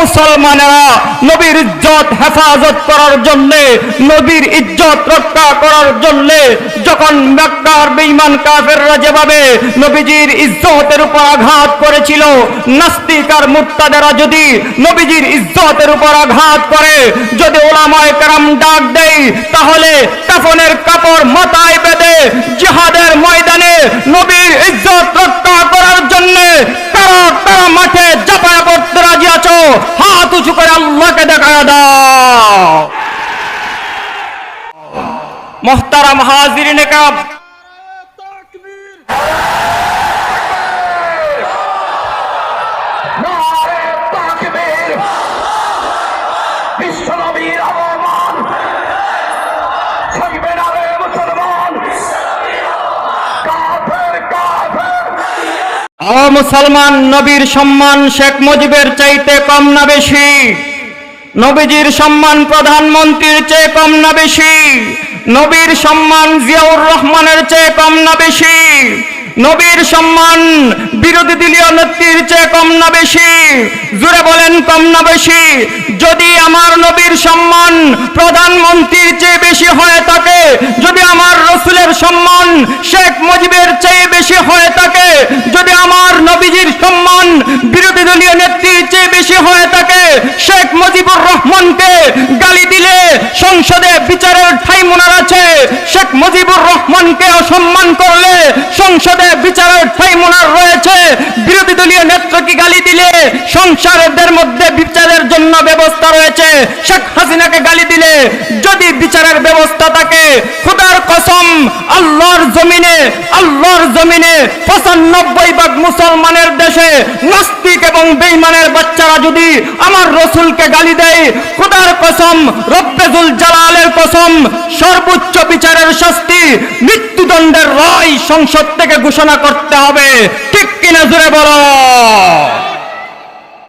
মুসলমানেরা নবীর ইজ্জত হেফাজত করার জন্য, নবীর ইজ্জত রক্ষা করার জন্য যখন কাফেররা যেভাবে নবীজির ইজ্জতের উপর আঘাত করেছিল মুক্তাদেরা যদি নবীজির ইজ্জতের উপর আঘাত করে, যদি ওলামায় কারাম ডাক দেয়, তাহলে কাফনের কাপড় মাথায় বেঁধে জিহাদের ময়দানে নবীর ইজ্জত রক্ষা করার জন্য কারা কারা মাঠে জাপায় পড়তে রাজি আছো হাত উঁচু করে আল্লাহকে দেখা দাও। মোহতারাম হাজিরিনে কাব নারে তাকবীর বিশ্বনবীর আহ্বান থাকবে না রে মুসলমান কাফের কাফের ও মুসলমান, নবীর সম্মান শেখ মুজিবের চাইতে কম না বেশি। নবীজির সম্মান প্রধানমন্ত্রীর চেয়ে কম না বেশি। নবীর সম্মান জিয়াউর রহমানের চেয়ে কম না বেশি। নবীর সম্মান বিরোধী দলীয় নেত্রীর চেয়ে কম না বেশি। জুড়ে বলেন, কম না বেশি। যদি আমার নবীর সম্মান প্রধানমন্ত্রীর চেয়ে বেশি হয়ে থাকে, যদি আমার রসুলের সম্মান শেখ মুজিবের চেয়ে বেশি হয়ে থাকে, যদি আমার নবীজির সম্মান বিরোধী দলীয় নেত্রীর চেয়ে বেশি হয়ে থাকে শেখ মুজিবুর রহমানকে গালি দিলে সংসদে বিচারের মোনার আছে। শেখ মুজিবুর রহমানকে অসম্মান করলে সংসদে বিচারের মোনার রয়েছে। বিরোধী দলীয় নেত্রকে গালি দিলে সংসারদের মধ্যে বিচারের জন্য ব্যবস্থা রয়েছে। শেখ হাসিনাকে গালি দিলে যদি বিচারের ব্যবস্থা থাকে, খুদার কসম আল্লাহর জমিনে আল্লাহর জমিনে পঁচানব্বই ভাগ মুসলমানের দেশে নাস্তিক এবং বেইমানের বাচ্চারা যদি আমার রসুলকে গালি দেয়, খুদার কসম, রব্বেজুল জালালের কসম, সর্বোচ্চ বিচারের শাস্তি মৃত্যুদণ্ডের রায় সংসদ থেকে ঘোষণা করতে হবে। ঠিক কিনা জুড়ে বলো?